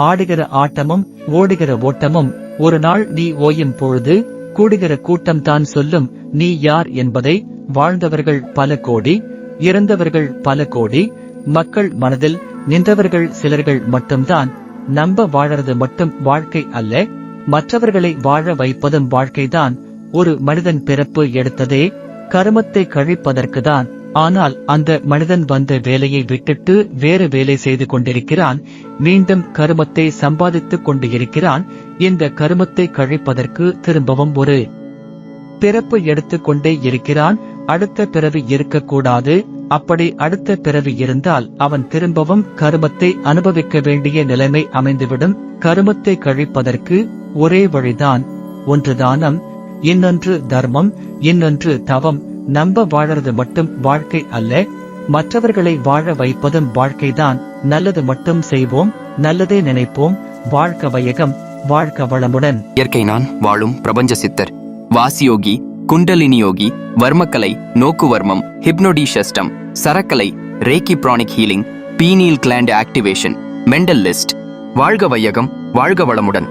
ஆடுகிற ஆட்டமும் ஓடுகிற ஓட்டமும் ஒரு நாள் நீ ஓயும் பொழுது கூடுகிற கூட்டம்தான் சொல்லும் நீ யார் என்பதை வாழ்ந்தவர்கள் பல கோடி இறந்தவர்கள் பல கோடி மக்கள் மனதில் நின்றவர்கள் சிலர்கள் மட்டும்தான் நம்ப வாழறது மட்டும் வாழ்க்கை அல்ல மற்றவர்களை வாழ வைப்பதும் வாழ்க்கைதான் ஒரு மனிதன் பிறப்பு எடுத்ததே கருமத்தை கழிப்பதற்குதான் ஆனால் அந்த மனிதன் வந்த வேலையை விட்டுட்டு வேறு வேலை செய்து கொண்டிருக்கிறான். மீண்டும் கருமத்தை சம்பாதித்துக் கொண்டு இருக்கிறான் இந்த கருமத்தை கழிப்பதற்கு திரும்பவும் ஒரு பிறப்பு எடுத்துக்கொண்டே இருக்கிறான். அடுத்த பிறவி இருக்கக்கூடாது. அப்படி அடுத்த பிறவி இருந்தால் அவன் திரும்பவும் கருமத்தை அனுபவிக்க வேண்டிய நிலைமை அமைந்துவிடும். கருமத்தை கழிப்பதற்கு ஒரே வழிதான். ஒன்று தானம் இன்னொன்று தர்மம் இன்னொன்று தவம். நம்ப வாழறது மட்டும் வாழ்க்கை அல்ல. மற்றவர்களை வாழ வைப்பதும் வாழ்க்கைதான். நல்லது மட்டும் செய்வோம் நல்லதே நினைப்போம். வாழ்க்க வையகம் வாழ்க்க வளமுடன். இயற்கை நான் வாழும் பிரபஞ்ச சித்தர். வாசியோகி குண்டலினி யோகி வர்மக்கலை நோக்குவர்மம் ஹிப்னோடிஷஸ்டம் சரக்கலை reiki pranic healing pineal gland activation mental list. வாழ்க வையகம் வாழ்க வளமுடன்.